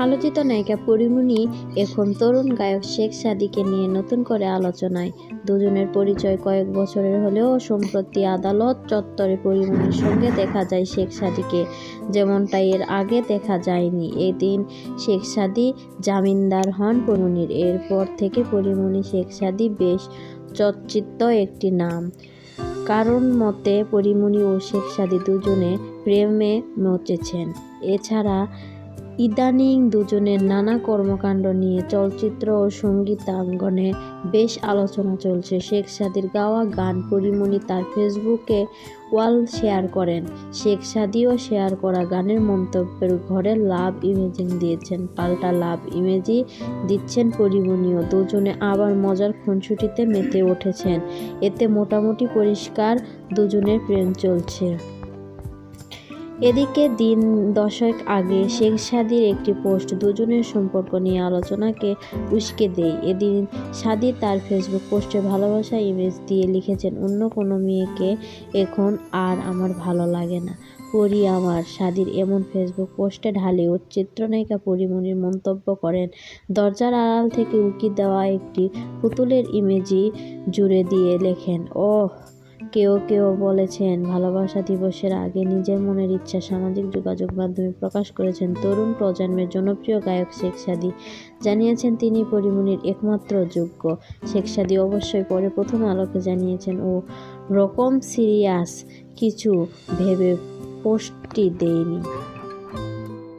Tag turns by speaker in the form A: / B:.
A: আলোচিত নায়িকা পরিমণি এখন তরুণ গায়ক শেখ সাদিকে নিয়ে নতুন করে আলোচনায়। দুজনের পরিচয় কয়েক বছরের হলেও সম্প্রতি আদালত চত্বরে পরিমণির সঙ্গে দেখা যায় শেখ সাদিকে। যেমনটা এর আগে দেখা যায়নি, এদিন শেখ সাদি জামিনদার হন পরিমণির। এরপর থেকে পরিমণি শেখ সাদি বেশ চর্চিত একটি নাম। কারণ মতে, পরিমণি ও শেখ সাদি দুজনে প্রেমে মচেছেন। এছাড়া ইদানিং দুজনের নানা কর্মকাণ্ড নিয়ে চলচ্চিত্র ও সঙ্গীতাঙ্গনে বেশ আলোচনা চলছে। শেখ সাদির গাওয়া গান পরিমণি তার ফেসবুকে ওয়াল শেয়ার করেন। শেখ সাদিও শেয়ার করা গানের মন্তব্যের ঘরে লাভ ইমেজিং দিয়েছেন। পাল্টা লাভ ইমেজি দিচ্ছেন পরিমণিও। দুজনে আবার মজার খুনসুটিতে মেতে উঠেছেন। এতে মোটামুটি পরিষ্কার দুজনের প্রেম চলছে। এদিকে দিন দশেক আগে শেখ সাদির একটি পোস্ট দুজনের সম্পর্ক নিয়ে আলোচনাকে উস্কে দেয়। এদিন সাদি তার ফেসবুক পোস্টে ভালোবাসা ইমেজ দিয়ে লিখেছেন, অন্য কোনো মেয়েকে এখন আর আমার ভালো লাগে না। পরি আমার। সাদির এমন ফেসবুক পোস্টে ঢালিউড চিত্রনায়িকা পরিমণির মন্তব্য করেন, দরজার আড়াল থেকে উকি দেওয়া একটি পুতুলের ইমেজি জুড়ে দিয়ে লেখেন। ও কেউ কেউ বলেছেন, ভালোবাসা দিবসের আগে নিজের মনের ইচ্ছা, সামাজিক যোগাযোগ মাধ্যমে প্রকাশ করেছেন তরুণ প্রজন্মের জনপ্রিয় গায়ক শেখ সাদি। জানিয়েছেন তিনি পরিমণির একমাত্র যোগ্য। শেখ সাদি অবশ্যই পরে প্রথম আলোকে জানিয়েছেন, ও রকম সিরিয়াস কিছু ভেবে পোস্টটি দেয়নি।